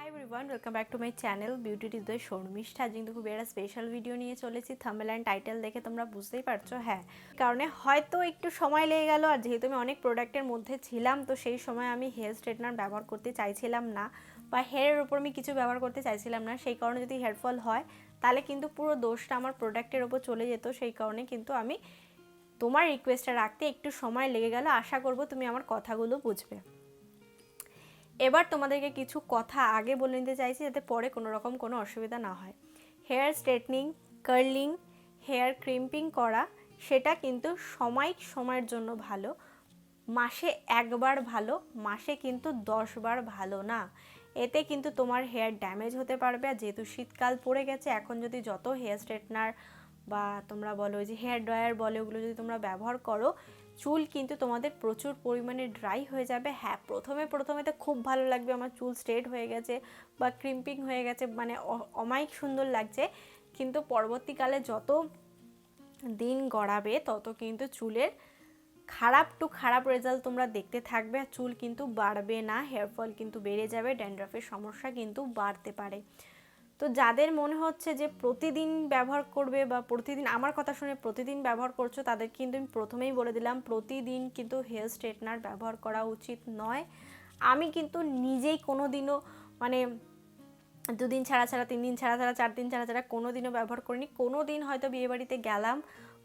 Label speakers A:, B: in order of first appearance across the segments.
A: Hi everyone welcome back to my channel beauty Hriday Sharmistha আজ কিন্তু খুব একটা স্পেশাল ভিডিও নিয়ে চলেছি থাম্বেল অ্যান্ড টাইটেল দেখে তোমরা বুঝতেই পারছ হ্যাঁ। কারণে হয়তো একটু সময় লেগে গেল, আর যেহেতু আমি অনেক প্রোডাক্টের মধ্যে ছিলাম, তো সেই সময় আমি হেয়ার স্ট্রেটনার ব্যবহার করতে চাইছিলাম না, বা হেয়ারের ওপর আমি কিছু ব্যবহার করতে চাইছিলাম না, সেই কারণে যদি হেয়ারফল হয়, তাহলে কিন্তু পুরো দোষটা আমার প্রোডাক্টের ওপর চলে যেত, সেই কারণে কিন্তু আমি তোমার রিকোয়েস্টটা রাখতে একটু সময় লেগে গেল। আশা করব তুমি আমার কথাগুলো বুঝবে। এবার তোমাদেরকে কিছু কথা আগে বলে নিতে চাইছি যাতে পরে কোনো রকম কোনো অসুবিধা না হয়। Hair straightening curling hair crimping করা, সেটা কিন্তু সময়, সময়ের জন্য ভালো। মাসে একবার ভালো, মাসে কিন্তু দশবার ভালো না। এতে কিন্তু তোমার হেয়ার ড্যামেজ হতে পারবে। আর যেহেতু শীতকাল পড়ে গেছে, এখন যদি যত হেয়ার স্ট্রেটনার বা তোমরা বলো যে হেয়ার ড্রায়ার বলে, ওগুলো যদি তোমরা ব্যবহার করো চুল কিন্তু তোমাদের প্রচুর পরিমাণে ড্রাই হয়ে যাবে। হ্যাঁ প্রথমে প্রথমে তো খুব ভালো লাগবে। আমার চুল স্ট্রেট হয়ে গেছে বা ক্রিম্পিং হয়ে গেছে মানে অমায়িক সুন্দর লাগছে। কিন্তু পরবর্তীকালে যত দিন গড়াবে, তত কিন্তু চুলের খারাপ টু খারাপ রেজাল্ট তোমরা দেখতে থাকবে। আর চুল কিন্তু বাড়বে না হেয়ার ফল কিন্তু বেড়ে যাবে ড্যান্ড্রফের সমস্যা কিন্তু বাড়তে পারে। তো যাদের মনে হচ্ছে যে প্রতিদিন ব্যবহার করবে বা প্রতিদিন আমার কথা শুনে প্রতিদিন ব্যবহার করছ, তাদের কিন্তু আমি প্রথমেই বলে দিলাম, প্রতিদিন কিন্তু হেয়ার স্ট্রেটনার ব্যবহার করা উচিত নয়। আমি কিন্তু নিজেই কোনো দিনও মানে দুদিন ছাড়া ছাড়া তিন দিন ছাড়া ছাড়া চার দিন ছাড়া ছাড়া কোনো দিনও ব্যবহার করিনি। কোনো দিন হয়তো বিয়েবাড়িতে গেলাম,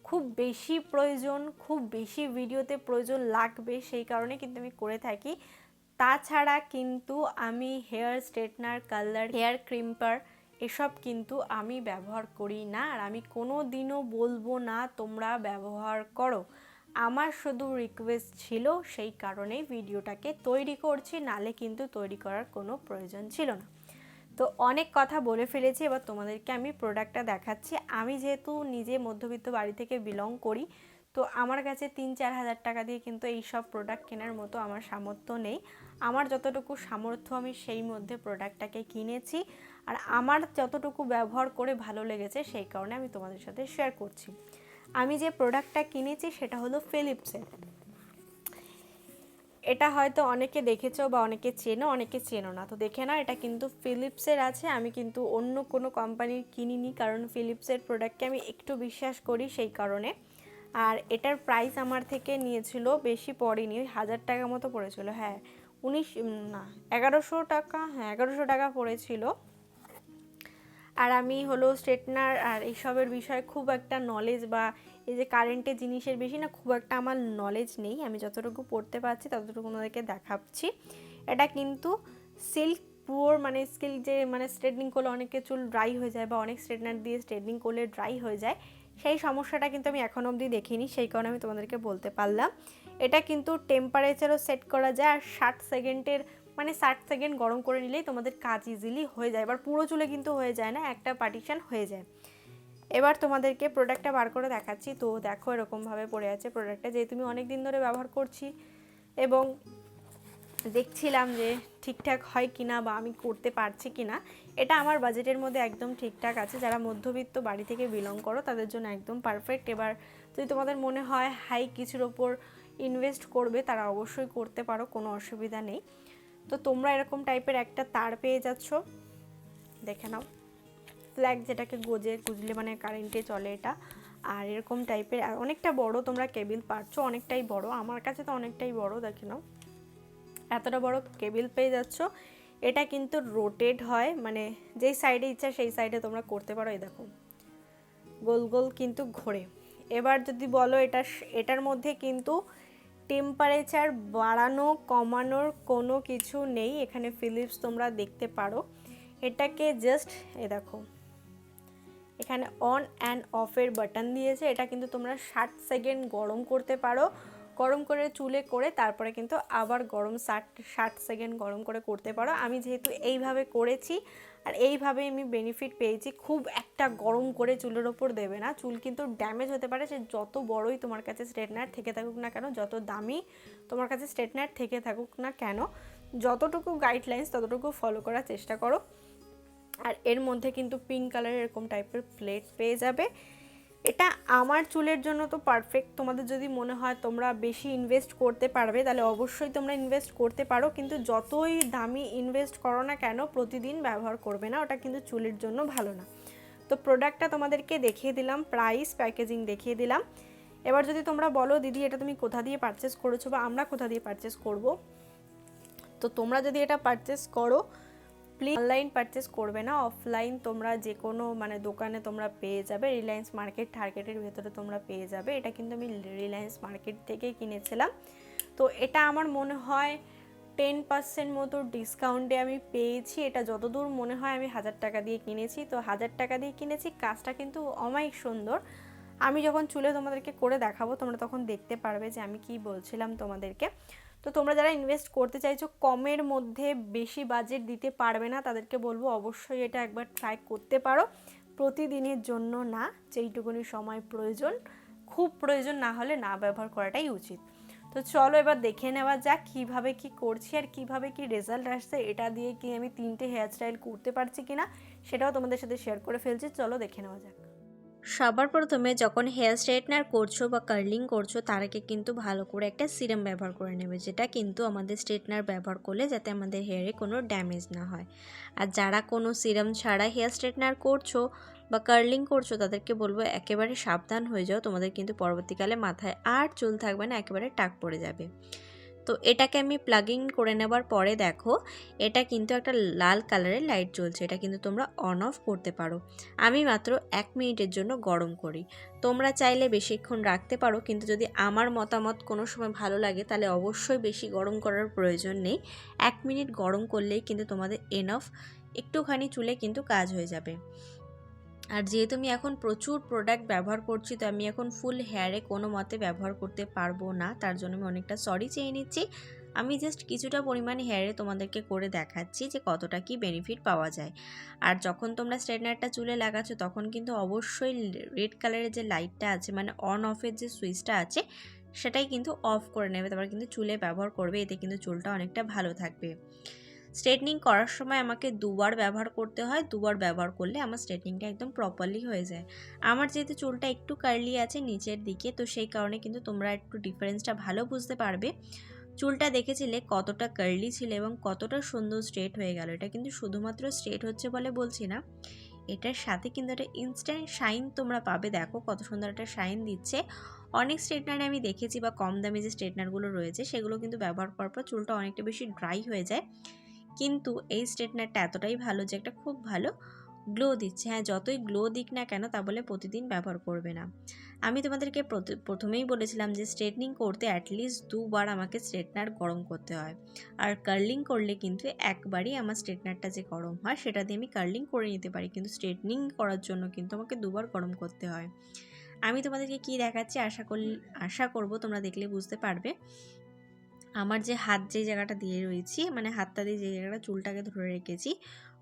A: খুব বেশি প্রয়োজন, খুব বেশি ভিডিওতে প্রয়োজন লাগবে, সেই কারণে কিন্তু আমি করে থাকি। তাছাড়া কিন্তু আমি hair straightener, colour, hair crimper এসব কিন্তু আমি ব্যবহার করি না আর আমি কোনো দিনও বলব না তোমরা ব্যবহার করো। আমার শুধু রিকোয়েস্ট ছিল সেই কারণেই ভিডিওটাকে তৈরি করছি, নালে কিন্তু তৈরি করার কোনো প্রয়োজন ছিল না। তো অনেক কথা বলে ফেলেছি, এবার তোমাদেরকে আমি প্রোডাক্টটা দেখাচ্ছি। আমি যেহেতু নিজে মধ্যবিত্ত বাড়ি থেকে বিলং করি তো আমার কাছে তিন চার হাজার টাকা দিয়ে কিন্তু এই সব প্রোডাক্ট কেনার মতো আমার সামর্থ্য নেই। আমার যতটুকু সামর্থ্য আমি সেই মধ্যে প্রোডাক্টটাকে কিনেছি আর আমার যতটুকু ব্যবহার করে ভালো লেগেছে সেই কারণে আমি তোমাদের সাথে শেয়ার করছি। আমি যে প্রোডাক্টটা কিনেছি সেটা হলো ফিলিপসের এটা হয়তো অনেকে দেখেছ বা অনেকে চেনো অনেকে চেনো না। তো দেখে না এটা কিন্তু ফিলিপসের আছে। আমি কিন্তু অন্য কোনো কোম্পানির কিনিনি কারণ ফিলিপসের প্রোডাক্টকে আমি একটু বিশ্বাস করি সেই কারণে। আর এটার প্রাইস আমার থেকে নিয়েছিল বেশি পড়েনি, ওই হাজার টাকা মতো পড়েছিল হ্যাঁ। উনিশ না, এগারোশো টাকা হ্যাঁ এগারোশো টাকা পড়েছিল। আর আমি হলো স্ট্রেটনার আর এইসবের বিষয়ে খুব একটা নলেজ বা এই যে কারেন্টের জিনিসের বেশি না, খুব একটা আমার নলেজ নেই। আমি যতটুকু পড়তে পারছি, ততটুকু ওনাদেরকে দেখাচ্ছি। এটা কিন্তু সিল্ক পুয়োর মানে স্কিল যে মানে স্ট্রেটনিং করলে অনেকে চুল ড্রাই হয়ে যায় বা অনেক স্ট্রেটনার দিয়ে স্ট্রেটনিং করলে ড্রাই হয়ে যায়। সেই সমস্যাটা কিন্তু আমি এখন অবধি দেখিনি, সেই কারণে আমি তোমাদেরকে বলতে পারলাম। এটা কিন্তু টেম্পারেচারও সেট করা যায় আর ষাট সেকেন্ডের মানে ষাট সেকেন্ড গরম করে নিলেই তোমাদের কাজ ইজিলি হয়ে যায়। এবার পুরো চুলে কিন্তু হয়ে যায় না, একটা পার্টিশান হয়ে যায়। এবার তোমাদেরকে প্রোডাক্টটা বার করে দেখাচ্ছি। তো দেখো এরকমভাবে পড়ে আছে প্রোডাক্টটা যেহেতু আমি অনেক দিন ধরে ব্যবহার করছি এবং দেখছিলাম যে ঠিকঠাক হয় কিনা বা আমি করতে পারছি কিনা, এটা আমার বাজেটের মধ্যে একদম ঠিকঠাক আছে। যারা মধ্যবিত্ত বাড়ি থেকে বিলং করো, তাদের জন্য একদম পারফেক্ট এবার যদি তোমাদের মনে হয় হাই কিছুর ওপর ইনভেস্ট করবে, তারা অবশ্যই করতে পারো, কোনো অসুবিধা নেই। তো তোমরা এরকম টাইপের একটা তার পেয়ে যাচ্ছ। দেখে নাও। ফ্ল্যাগ যেটাকে গোজে, গুজলে মানে কারেন্টে চলে এটা। আর এরকম টাইপের অনেকটা বড় তোমরা কেবিল পাচ্ছ, অনেকটাই বড়। আমার কাছে তো অনেকটাই বড়, দেখে নাও। এতটা বড় কেবিল পেয়ে যাচ্ছ। এটা কিন্তু রোটেট হয় মানে যেই সাইডে ইচ্ছা সেই সাইডে তোমরা করতে পারো, এই দেখো। গোল গোল কিন্তু ঘোরে। এবার যদি বলো এটা এটার মধ্যে কিন্তু টেম্পারেচার বাড়ানো, কমানোর কোনো কিছু নেই। এখানে ফিলিপস তোমরা দেখতে পারো। এটাকে জাস্ট এ দেখো, এখানে অন অ্যান্ড অফের বাটন দিয়েছে। এটা কিন্তু তোমরা ষাট সেকেন্ড গরম করতে পারো। গরম করে চুলে করে তারপরে কিন্তু আবার গরম ষাট ষাট সেকেন্ড গরম করে করতে পারো। আমি যেহেতু এইভাবে করেছি আর এইভাবে আমি বেনিফিট পেয়েছি, খুব একটা গরম করে চুলের ওপর দেবে না। চুল কিন্তু ড্যামেজ হতে পারে, সে যত বড়ই তোমার কাছে স্ট্রেটনার থেকে থাকুক না কেন, যত দামি তোমার কাছে স্ট্রেটনার থেকে থাকুক না কেন, যতটুকু গাইডলাইন্স ততটুকু ফলো করার চেষ্টা করো। আর এর মধ্যে কিন্তু পিঙ্ক কালারের এরকম টাইপের প্লেট পেয়ে যাবে। এটা আমার চুলের জন্য তো পারফেক্ট তোমাদের যদি মনে হয় তোমরা বেশি ইনভেস্ট করতে পারবে, তাহলে অবশ্যই তোমরা ইনভেস্ট করতে পারো। কিন্তু যতই দামি ইনভেস্ট করো না কেন, প্রতিদিন ব্যবহার করবে না। ওটা কিন্তু চুলের জন্য ভালো না। তো প্রোডাক্টটা তোমাদেরকে দেখিয়ে দিলাম প্রাইস প্যাকেজিং দেখিয়ে দিলাম। এবার যদি তোমরা বলো, দিদি, এটা তুমি কোথা দিয়ে পারচেস করেছ বা আমরা কোথা দিয়ে পারচেস করব? তো তোমরা যদি এটা পারচেস করো প্লিজ অনলাইন পারচেস করবে না অফলাইন তোমরা যে কোনো মানে দোকানে তোমরা পেয়ে যাবে রিলায়েন্স মার্কেট টার্গেটের ভেতরে তোমরা পেয়ে যাবে। এটা কিন্তু আমি রিলায়েন্স মার্কেট থেকেই কিনেছিলাম। তো এটা আমার মনে হয় টেন পার্সেন্ট মতো ডিসকাউন্টে আমি পেয়েছি। এটা যতদূর মনে হয় আমি হাজার টাকা দিয়ে কিনেছি। তো হাজার টাকা দিয়ে কিনেছি, কাজটা কিন্তু অমায়িক সুন্দর। আমি যখন চুলে তোমাদেরকে করে দেখাবো, তোমরা তখন দেখতে পারবে যে আমি কি বলছিলাম তোমাদেরকে। তো তোমরা যারা ইনভেস্ট করতে চাইছো, কমের মধ্যে বেশি বাজেট দিতে পারবে না, তাদেরকে বলব অবশ্যই এটা একবার ট্রাই করতে পারো। প্রতিদিনের জন্য না, যেইটুকুনি সময় প্রয়োজন, খুব প্রয়োজন না হলে না ব্যবহার করাটাই উচিত। তো চলো এবার দেখে নেওয়া যাক কীভাবে কি করছি আর কীভাবে কি রেজাল্ট আসছে, এটা দিয়ে কি আমি তিনটে হেয়ার স্টাইল করতে পারছি কিনা, সেটাও তোমাদের সাথে শেয়ার করে ফেলছি। চলো দেখে নেওয়া যাক।
B: সবার প্রথমে যখন হেয়ার স্ট্রেটনার করছ বা কার্লিং করছ, তার আগে কিন্তু ভালো করে একটা সিরাম ব্যবহার করে নেবে, যেটা কিন্তু আমাদের স্ট্রেটনার ব্যবহার করলে যাতে আমাদের হেয়ারে কোনো ড্যামেজ না হয়। আর যারা কোনো সিরাম ছাড়া হেয়ার স্ট্রেটনার করছ বা কার্লিং করছ, তাদেরকে বলব একেবারে সাবধান হয়ে যাও, তোমাদের কিন্তু পরবর্তীকালে মাথায় আর চুল থাকবে না, একেবারে টাক পড়ে যাবে। তো এটাকে আমি প্লাগিং করে নেবার পরে দেখো, এটা কিন্তু একটা লাল কালারের লাইট জ্বলছে, এটা কিন্তু তোমরা অন অফ করতে পারো। আমি মাত্র এক মিনিটের জন্য গরম করি। তোমরা চাইলে বেশিক্ষণ রাখতে পারো, কিন্তু যদি আমার মতামত কোনো সময় ভালো লাগে, তাহলে অবশ্যই বেশি গরম করার প্রয়োজন নেই। এক মিনিট গরম করলেই কিন্তু তোমাদের এনফ একটুখানি চুলে কিন্তু কাজ হয়ে যাবে। আর যেহেতু আমি এখন প্রচুর প্রোডাক্ট ব্যবহার করছি, তো আমি এখন ফুল হেয়ারে কোনো মতে ব্যবহার করতে পারব না। তার জন্য আমি অনেকটা সরি চেয়ে নিচ্ছি। আমি জাস্ট কিছুটা পরিমাণে হেয়ারে তোমাদেরকে করে দেখাচ্ছি যে কতটা কি বেনিফিট পাওয়া যায়। আর যখন তোমরা স্ট্রেটনারটা চুলে লাগাচ্ছ, তখন কিন্তু অবশ্যই রেড কালারের যে লাইটটা আছে মানে অন অফের যে সুইচটা আছে, সেটাই কিন্তু অফ করে নেবে। তারপর কিন্তু চুলে ব্যবহার করবে, এতে কিন্তু চুলটা অনেকটা ভালো থাকবে। স্ট্রেটনিং করার সময় আমাকে দুবার ব্যবহার করতে হয়, দুবার ব্যবহার করলে আমার স্ট্রেটনিংটা একদম প্রপারলি হয়ে যায়। আমার যেহেতু চুলটা একটু কার্লি আছে নিচের দিকে, তো সেই কারণে কিন্তু তোমরা একটু ডিফারেন্সটা ভালো বুঝতে পারবে। চুলটা দেখেছিলে কতটা কার্লি ছিল এবং কতটা সুন্দর স্ট্রেট হয়ে গেল। এটা কিন্তু শুধুমাত্র স্ট্রেট হচ্ছে বলে বলছি না। এটার সাথে কিন্তু একটা ইনস্ট্যান্ট শাইন তোমরা পাবে। দেখো কত সুন্দর একটা শাইন দিচ্ছে। অনেক স্ট্রেটনারে আমি দেখেছি বা কম দামি যে স্ট্রেটনারগুলো রয়েছে, সেগুলো কিন্তু ব্যবহার করার পর চুলটা অনেকটা বেশি ড্রাই হয়ে যায়। কিন্তু এই স্ট্রেটনারটা এতটাই ভালো যে একটা খুব ভালো গ্লো দিচ্ছে। হ্যাঁ যতই গ্লো দিক না কেন তা বলে প্রতিদিন ব্যবহার করবে না। আমি তোমাদেরকে প্রথমেই বলেছিলাম যে স্ট্রেটনিং করতে অ্যাটলিস্ট দুবার আমাকে স্ট্রেটনার গরম করতে হয়। আর কার্লিং করলে কিন্তু একবারই আমার স্ট্রেটনারটা যে গরম হয় সেটা দিয়ে আমি কার্লিং করে নিতে পারি। কিন্তু স্ট্রেটনিং করার জন্য কিন্তু আমাকে দুবার গরম করতে হয়। আমি তোমাদেরকে কি দেখাচ্ছি আশা করি আশা করব তোমরা দেখলে বুঝতে পারবে। আমার যে হাত যে জায়গাটা দিয়ে রয়েছি মানে হাতটা দিয়ে যে জায়গাটা চুলটাকে ধরে রেখেছি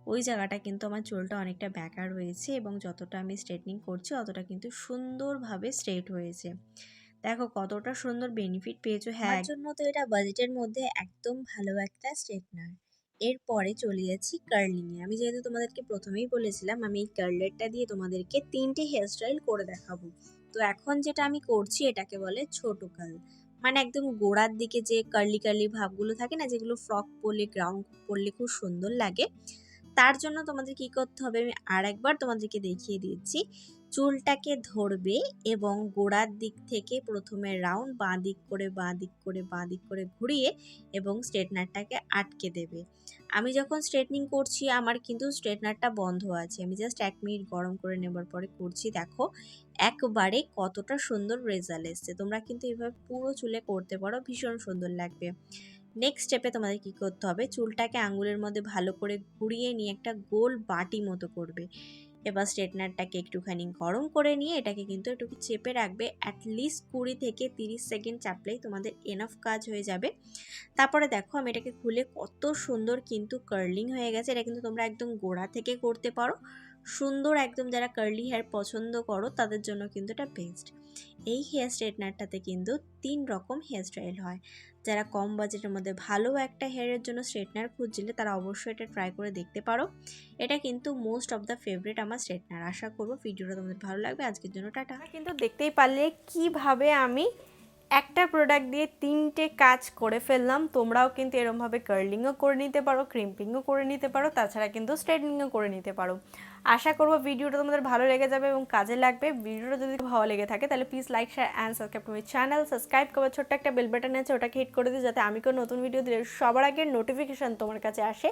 B: ওই জায়গাটা কিন্তু আমার চুলটা অনেকটা ব্যাকা রয়েছে এবং যতটা আমি স্ট্রেটনিং করছি অতটা কিন্তু সুন্দরভাবে স্ট্রেট হয়েছে। দেখো কতটা সুন্দর বেনিফিট পেয়েছ। হ্যাঁ এর জন্য তো এটা বাজেটের মধ্যে একদম ভালো একটা স্ট্রেটনার এরপরে চলে যাচ্ছি কার্লিংয়ে আমি যেহেতু তোমাদেরকে প্রথমেই বলেছিলাম আমি এই কার্লেটটা দিয়ে তোমাদেরকে তিনটে হেয়ারস্টাইল করে দেখাবো। তো এখন যেটা আমি করছি এটাকে বলে ছোট কাল মানে একদম গোড়ার দিকে যে কার্লি কার্লি ভাবগুলো থাকে না, যেগুলো ফ্রক পরলে গ্রাউন্ড পরলে খুব সুন্দর লাগে। তার জন্য তোমাদের কি করতে হবে, আমি আর একবার তোমাদেরকে দেখিয়ে দিচ্ছি। চুলটাকে ধরবে এবং গোড়ার দিক থেকে প্রথমে রাউন্ড বাঁ দিক করে বাঁ দিক করে বাঁ দিক করে ঘুরিয়ে এবং স্ট্রেটনারটাকে আটকে দেবে। আমি যখন স্ট্রেটনিং করছি, আমার কিন্তু স্ট্রেটনারটা বন্ধ আছে। আমি জাস্ট এক মিনিট গরম করে নেবার পরে করছি। দেখো, একবারে কতটা সুন্দর রেজাল্ট এসছে। তোমরা কিন্তু এভাবে পুরো চুলে করতে পারো, ভীষণ সুন্দর লাগবে। নেক্সট স্টেপে তোমাদের কি করতে হবে? চুলটাকে আঙুলের মধ্যে ভালো করে ঘুরিয়ে নিয়ে একটা গোল বাটি মতো করবে। এবার স্ট্রেটনারটাকে একটুখানি গরম করে নিয়ে এটাকে কিন্তু একটু চেপে রাখবে অ্যাটলিস্ট কুড়ি থেকে তিরিশ সেকেন্ড চাপলেই তোমাদের এনাফ কাজ হয়ে যাবে। তারপরে দেখো আমি এটাকে খুলে কত সুন্দর কিন্তু কার্লিং হয়ে গেছে, এটা কিন্তু তোমরা একদম গোড়া থেকে করতে পারো। সুন্দর একদম যারা কার্লি হেয়ার পছন্দ করো, তাদের জন্য কিন্তু এটা বেস্ট এই হেয়ার স্ট্রেটনারটাতে কিন্তু তিন রকম হেয়ার স্টাইল হয়। যারা কম বাজেটের মধ্যে ভালো একটা হেয়ারের জন্য স্ট্রেটনার খুঁজছিলে, তারা অবশ্যই এটা ট্রাই করে দেখতে পারো। এটা কিন্তু মোস্ট অফ দ্য ফেভারিট আমার স্ট্রেটনার আশা করব ভিডিওটা তোমাদের ভালো লাগবে। আজকের জন্য টাটা।
A: কিন্তু দেখতেই পারলে কীভাবে আমি একটা প্রোডাক্ট দিয়ে তিনটে কাজ করে ফেললাম, তোমরাও কিন্তু এরমভাবে কার্লিংও করে নিতে পারো ক্রিম্পিংও করে নিতে পারো, তাছাড়া কিন্তু স্ট্রেটনিংও করে নিতে পারো। আশা করব ভিডিওটা তোমাদের ভালো লেগে যাবে এবং কাজে লাগবে। ভিডিওটা যদি ভালো লেগে থাকে, তাহলে please like share and subscribe to channel subscribe করবার ছোট্ট একটা বেল বাটন আছে, ওটাকে হিট করে দিই যাতে আমি কোনো নতুন ভিডিও দিলে সবার আগে নোটিফিকেশান তোমার কাছে আসে।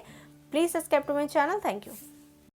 A: Please subscribe to my channel thank you